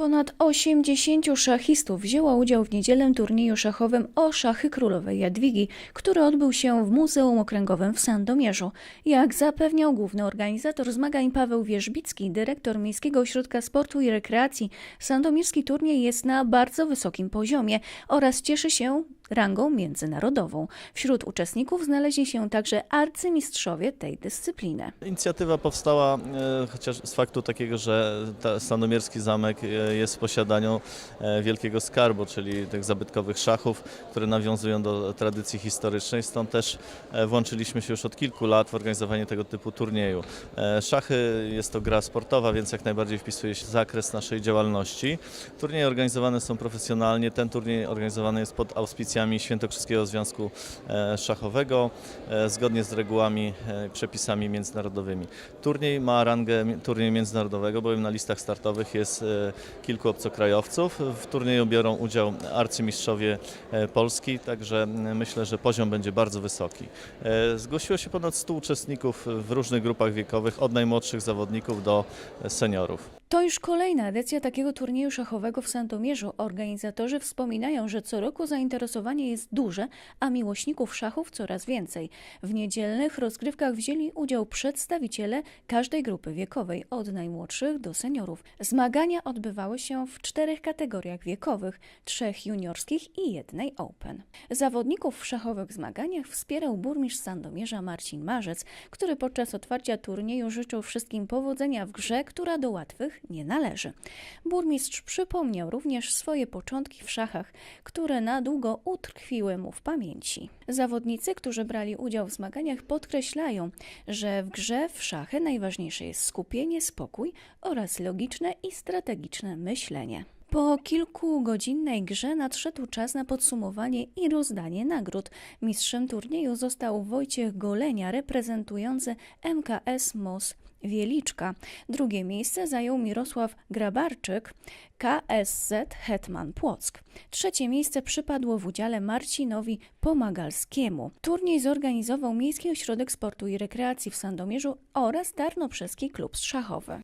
Ponad 80 szachistów wzięło udział w niedzielnym turnieju szachowym o szachy królowej Jadwigi, który odbył się w Muzeum Okręgowym w Sandomierzu. Jak zapewniał główny organizator zmagań Paweł Wierzbicki, dyrektor Miejskiego Ośrodka Sportu i Rekreacji, sandomierski turniej jest na bardzo wysokim poziomie oraz cieszy się rangą międzynarodową. Wśród uczestników znaleźli się także arcymistrzowie tej dyscypliny. Inicjatywa powstała e, chociaż z faktu takiego, że Sandomierski Zamek e, jest w posiadaniu e, wielkiego skarbu, czyli tych zabytkowych szachów, które nawiązują do tradycji historycznej. Stąd też włączyliśmy się już od kilku lat w organizowanie tego typu turnieju. Szachy jest to gra sportowa, więc jak najbardziej wpisuje się w zakres naszej działalności. Turnieje organizowane są profesjonalnie. Ten turniej organizowany jest pod auspicjami Świętokrzyskiego Związku e, Szachowego, e, zgodnie z regułami, e, przepisami międzynarodowymi. Turniej ma rangę turnieju międzynarodowego, bowiem na listach startowych jest kilku obcokrajowców. W turnieju biorą udział arcymistrzowie Polski, także myślę, że poziom będzie bardzo wysoki. Zgłosiło się ponad 100 uczestników w różnych grupach wiekowych, od najmłodszych zawodników do seniorów. To już kolejna edycja takiego turnieju szachowego w Sandomierzu. Organizatorzy wspominają, że co roku zainteresowanie jest duże, a miłośników szachów coraz więcej. W niedzielnych rozgrywkach wzięli udział przedstawiciele każdej grupy wiekowej, od najmłodszych do seniorów. Zmagania odbywały się w czterech kategoriach wiekowych, trzech juniorskich i jednej open. Zawodników w szachowych zmaganiach wspierał burmistrz Sandomierza Marcin Marzec, który podczas otwarcia turnieju życzył wszystkim powodzenia w grze, która do łatwych nie należy. Burmistrz przypomniał również swoje początki w szachach, które na długo utkwiły mu w pamięci. Zawodnicy, którzy brali udział w zmaganiach, podkreślają, że w grze w szachy najważniejsze jest skupienie, spokój oraz logiczne i strategiczne myślenie. Po kilkugodzinnej grze nadszedł czas na podsumowanie i rozdanie nagród. Mistrzem turnieju został Wojciech Golenia, reprezentujący MKS MOS Wieliczka. Drugie miejsce zajął Mirosław Grabarczyk, KSZ Hetman Płock. Trzecie miejsce przypadło w udziale Marcinowi Pomagalskiemu. Turniej zorganizował Miejski Ośrodek Sportu i Rekreacji w Sandomierzu oraz Tarnobrzeski Klub Szachowy.